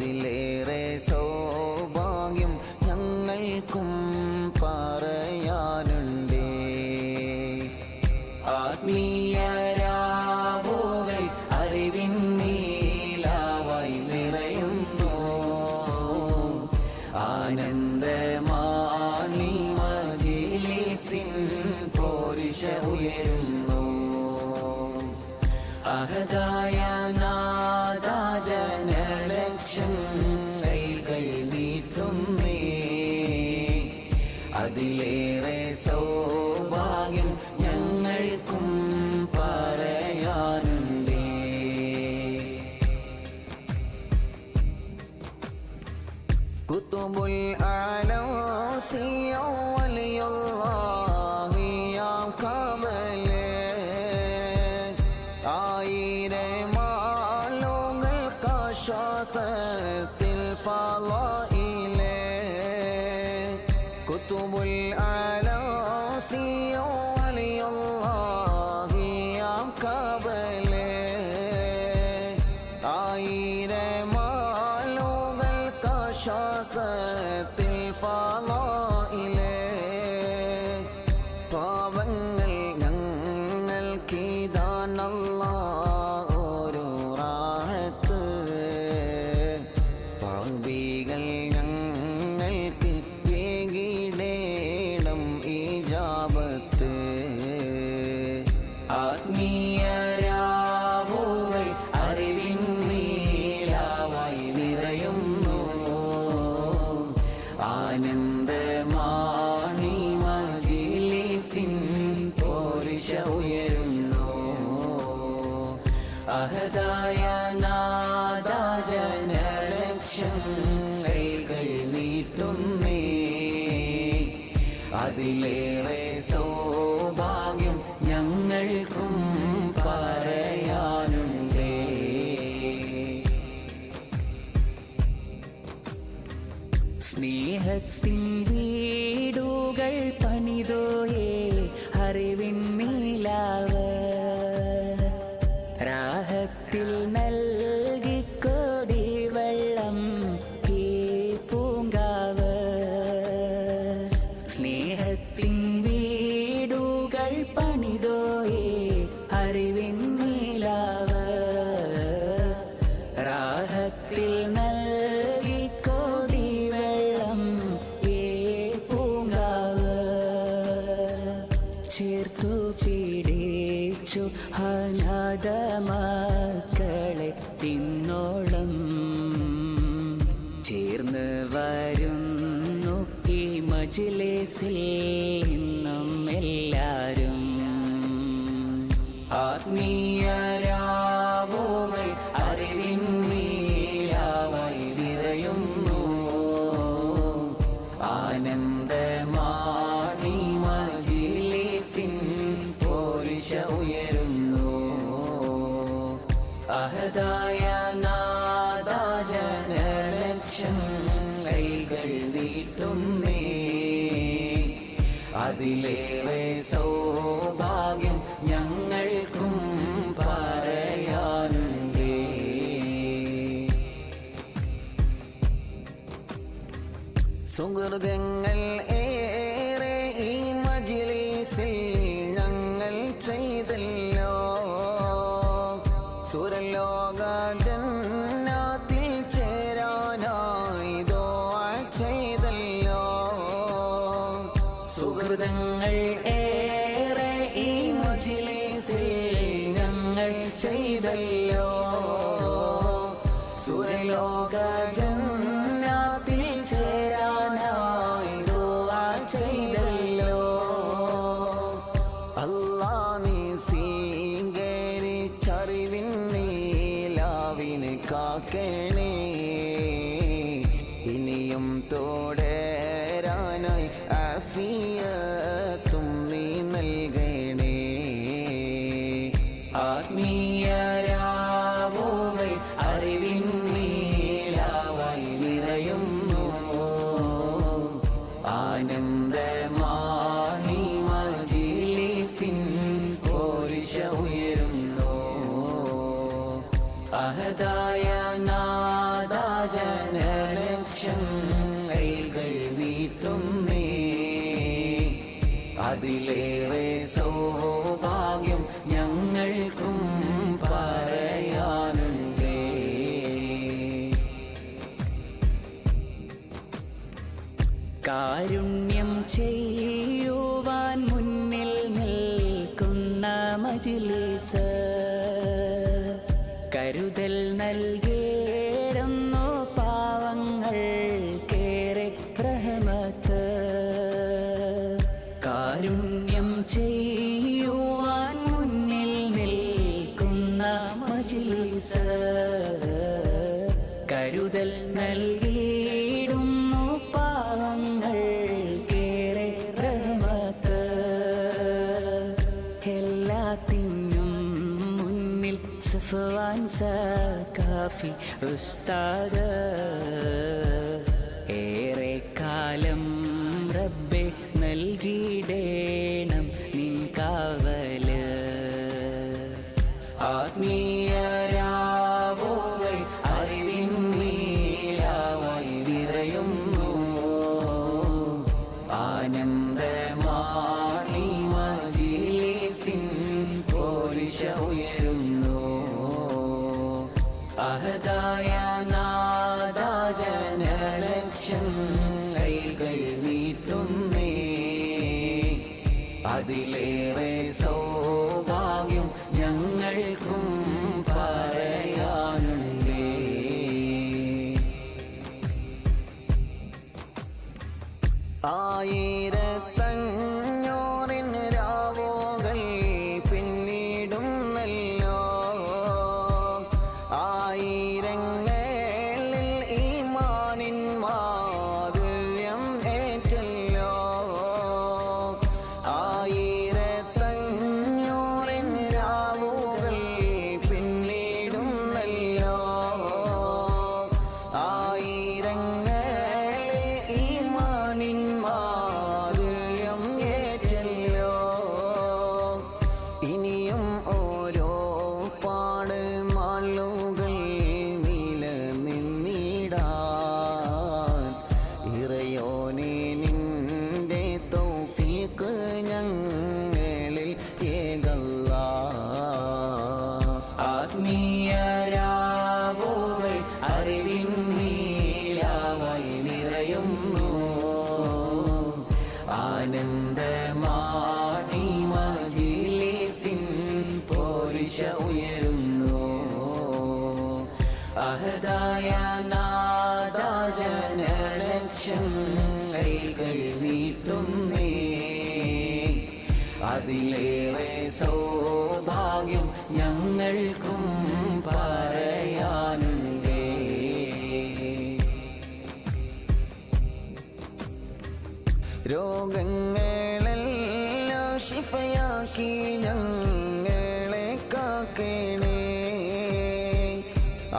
അതിലേറെ സൗഭാഗ്യം ഞങ്ങൾക്കും പറയാനുണ്ട്. ആത്മീയരാവുകൾ അറിവിൻ നീലാവായി നിറയുന്നു. ആനന്ദമാണി പോരിശ ഉയരുന്നു. അഹദായ നാദാജനലക്ഷങ്ങൾ അതിലേറെ സൗഭാഗ്യം ഞങ്ങൾക്കും പറയാനുണ്ടേ. കുത്തുബുൽ ആലോസിയ വലിയുള്ളാഹിയാം കമലേ. ആയിരമാളുകൾക്കാശ്വാസത്തിൽ ഫാലയിലേ കുത്തുബുൽ ആലോസിയ വലിയുള്ളാഹിയാം കബലേ ആയിരമാളുകൾക്കാശ്വാസത്തിൽ അഹദായ നാദാജനലക്ഷങ്ങൾ നീട്ടുന്നേ. അതിലേറെ സൗഭാഗ്യം ഞങ്ങൾക്കും പറയാനുണ്ടേ. സ്നേഹത്തിൻ ഇന്നും എല്ലാരും ആത്മീയരാവുകൾ അറിവിൻ നീലാവായി നിറയുന്നു ആനന്ദമാണി മജിലിസിൻ പോരിശ ഉയരുന്നു. അഹദായ നാദാജനലക്ഷങ്ങൾ നീട്ടുന്നേ അതിലേറെ സൗഭാഗ്യം ഞങ്ങൾക്കും പറയാനുണ്ടേ. സുഹൃതങ്ങൾ ഏറെ ഈ മജിലിസിൽ സുരലോക ജന്നാത്തിൽ ചേരാനായി ദുആ ചെയ്തല്ലോ അല്ലാ നീ സ്വീകരിച്ചറിവിൻ നീലാവിന് കാക്കണേ. ഇനിയും തുടരാനായി ആഫിയത്തും നീ നൽകണേ. ആത്മീയരാവുകൾ നാദാജനലക്ഷം കൈകൾ നീട്ടുന്നേ അതിലേറെ സൗഭാഗ്യം ഞങ്ങൾക്കും പറയാനുണ്ടേ. കാരുണ്യം ചെയ്യുവാൻ മുന്നിൽ നിൽക്കുന്ന മജിലിസ്. കരുതൽ നൽകിയിടുന്നു കാഫി ഉസ്താദ്. ഏറെ കാലം റബ്ബെ നൽകിയിടേണം നിൻ കാവൽ. ആത്മീയരാവുകൾ കൈകൾ നീട്ടുന്നേ അതിലേറെ സൗഭാഗ്യം ഞങ്ങൾക്കും പറയാനുണ്ടേ. ആയിരത്തഞ്ഞൂറിന് പോരിശ ഉയരുന്നു. അഹദായ നാദാജനലക്ഷം കൈകൾ നീട്ടുന്നേ. അതിലേറെ സൗഭാഗ്യം ഞങ്ങൾക്കും പറയാനുണ്ടേ. രോഗങ്ങളെല്ലാം ശിഫയാക്കി ഞങ്ങളെ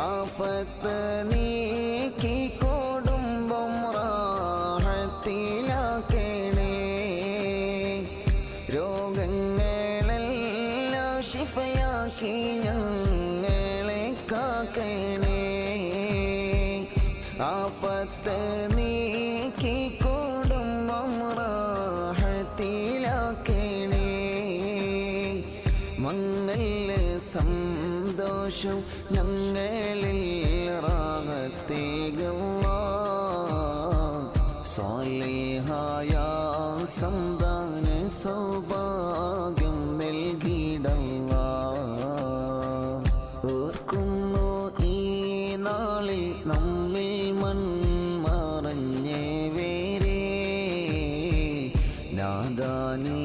ആഫത്ത് നീക്കി കൊടുമ്പം റാഹത്തിലാക്കണേ. രോഗങ്ങളെല്ലാം ശിഫയാക്കി ഞങ്ങളെ കാക്കണേ. ആഫത്ത് നീക്കി കൊടുമ്പം റാഹത്തിലാക്കണേ. മംഗല സന്തോഷം ഞങ്ങളിൽ സ്വാലിഹായ സന്താന സൗഭാഗ്യം ഓർക്കുന്നു ഈ നാളിൽ നമ്മിൽ മൺമറഞ്ഞേ വേരേ. നാദാനി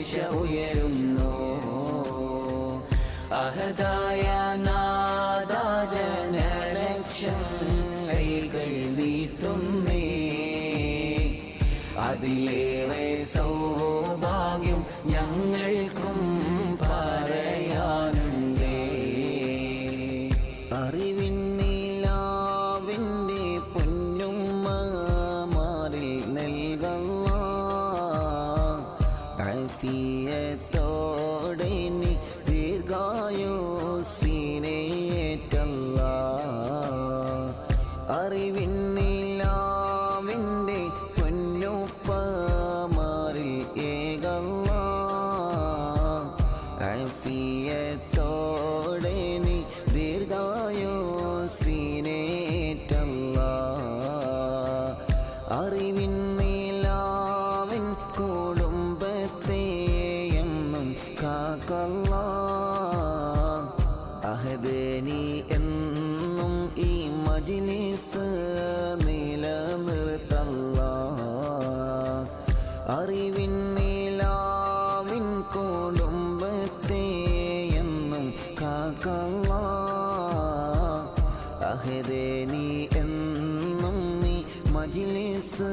ദിശ ഉയരുന്നു. അഹദായ നാദാജനലക്ഷം നീട്ടുന്നേ അതിലേറെ സൗഭാഗ്യം ഞങ്ങൾ அஃபியத்தோடே നേരെ നീ എന്നും നീ മജിലിസ്